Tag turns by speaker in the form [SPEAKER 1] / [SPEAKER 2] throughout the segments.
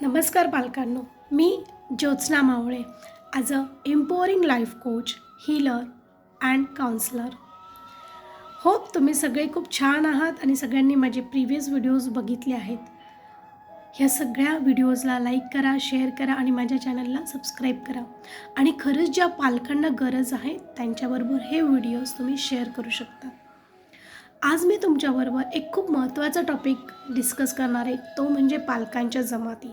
[SPEAKER 1] नमस्कार पालकांनो मी Jyotsna Mavale as a empowering life coach healer and counsellor hope तुम्ही सगळे खूप छान आहात आणि सगळ्यांनी माझे प्रिव्हियस व्हिडिओज बघितले आहेत. ह्या सगळ्या व्हिडिओजला लाईक करा शेअर करा आणि माझ्या चॅनलला सबस्क्राईब करा. आणि खरंच ज्या पालकांना गरज आहे त्यांच्याबरोबर हे व्हिडिओज तुम्ही शेअर करू शकता. आज मी तुमच्याबरोबर एक खूप महत्त्वाचा टॉपिक डिस्कस करणार आहे. तो म्हणजे पालकांच्या जमाती.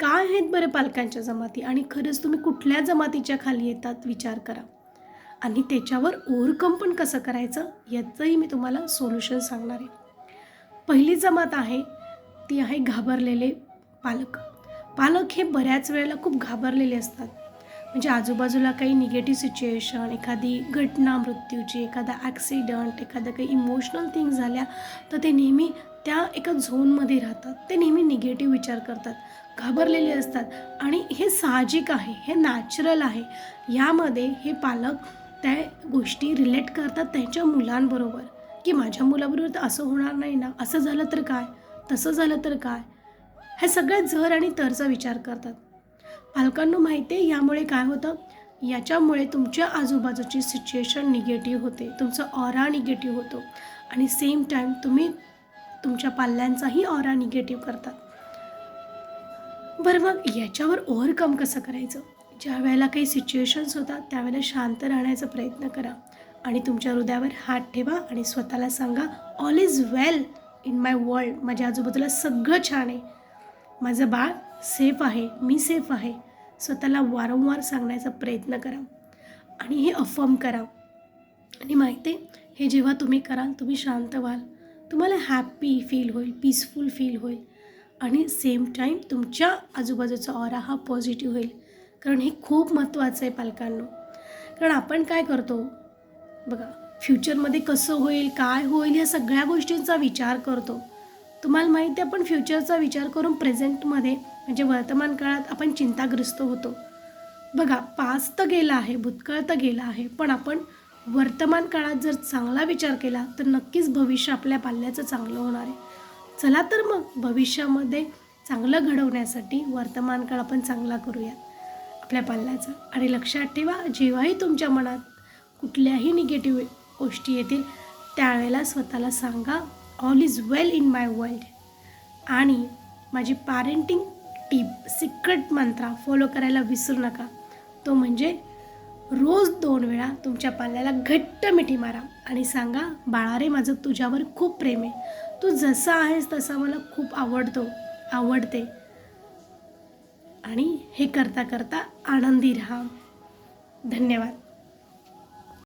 [SPEAKER 1] काय आहेत बरे पालकांच्या जमाती? आणि खरंच तुम्ही कुठल्या जमातीच्या खाली येतात विचार करा. आणि त्याच्यावर ओव्हरकम पण कसं करायचं? याचंही मी तुम्हाला सोल्युशन सांगणार आहे. पहिली जमात आहे ती आहे घाबरलेले पालक. पालक हे बऱ्याच वेळेला खूप घाबरलेले असतात. म्हणजे आजूबाजूला काही निगेटिव्ह सिच्युएशन एखादी घटना मृत्यूची एखादा ॲक्सिडंट एखादं काही इमोशनल थिंग झाल्या तर ते नेहमी त्या एका झोनमध्ये राहतात. ते नेहमी निगेटिव्ह विचार करतात घाबरलेले असतात. आणि हे साहजिक आहे हे नॅचरल आहे. यामध्ये हे पालक त्या गोष्टी रिलेट करतात त्यांच्या मुलांबरोबर. की माझ्या मुलाबरोबर तर असं होणार नाही ना असं झालं तर काय तसं झालं तर काय. हे सगळ्या जर आणि तरचा विचार करतात. पालकांना माहिती आहे यामुळे काय होतं? याच्यामुळे तुमच्या आजूबाजूची सिच्युएशन निगेटिव्ह होते. तुमचा ऑरा निगेटिव्ह होतो. आणि सेम टाईम तुम्ही तुमच्या पाल्यांचाही ऑरा निगेटिव्ह करतात. बरं मग याच्यावर ओव्हरकम कसं करायचं? ज्या वेळेला काही सिच्युएशन्स होतात त्यावेळेला शांत राहण्याचा प्रयत्न करा. आणि तुमच्या हृदयावर हात ठेवा आणि स्वतःला सांगा all is well in my world माझ्या आजूबाजूला सगळं छान आहे. माझं बाळ सेफ आहे मी सेफ आहे. स्वतःला वारंवार सांगण्याचा प्रयत्न करा आणि हे अफर्म करा. आणि माहिती आहे हे जेव्हा तुम्ही कराल तुम्ही शांत व्हाल. तुम्हाला हॅप्पी फील होईल पीसफुल फील होईल. आणि सेम टाईम तुमच्या आजूबाजूचा ऑरा हा पॉझिटिव्ह होईल. कारण हे खूप महत्त्वाचं आहे पालकांनो. कारण आपण काय करतो? बघा फ्युचरमध्ये कसं होईल काय होईल या सगळ्या गोष्टींचा विचार करतो. तुम्हाला माहिती आहे आपण फ्युचरचा विचार करून प्रेझेंटमध्ये म्हणजे वर्तमान काळात आपण चिंताग्रस्त होतो. बघा पास तर गेला आहे भूतकाळ तर गेला आहे पण आपण वर्तमान काळात जर चांगला विचार केला तर नक्कीच भविष्य आपल्या पाल्याचं चांगलं होणार आहे. चला तर मग भविष्यामध्ये चांगलं घडवण्यासाठी वर्तमान काळ आपण चांगला करूया आपल्या पाल्याचा. आणि लक्षात ठेवा जेव्हाही तुमच्या मनात कुठल्याही निगेटिव्ह गोष्टी येतील त्यावेळेला स्वतःला सांगा all is well in my world आणि माझी parenting tip secret mantra follow करायला विसरू नका. तो म्हणजे रोज दोन वेळा तुमच्या पाल्याला घट्ट मिठी मारा आणि सांगा बाळा रे माझं तुझ्यावर खूप प्रेम आहे. तू जसा आहेस तसा मला खूप आवडतो आवडते. आणि हे करता करता आनंदी राहा. धन्यवाद.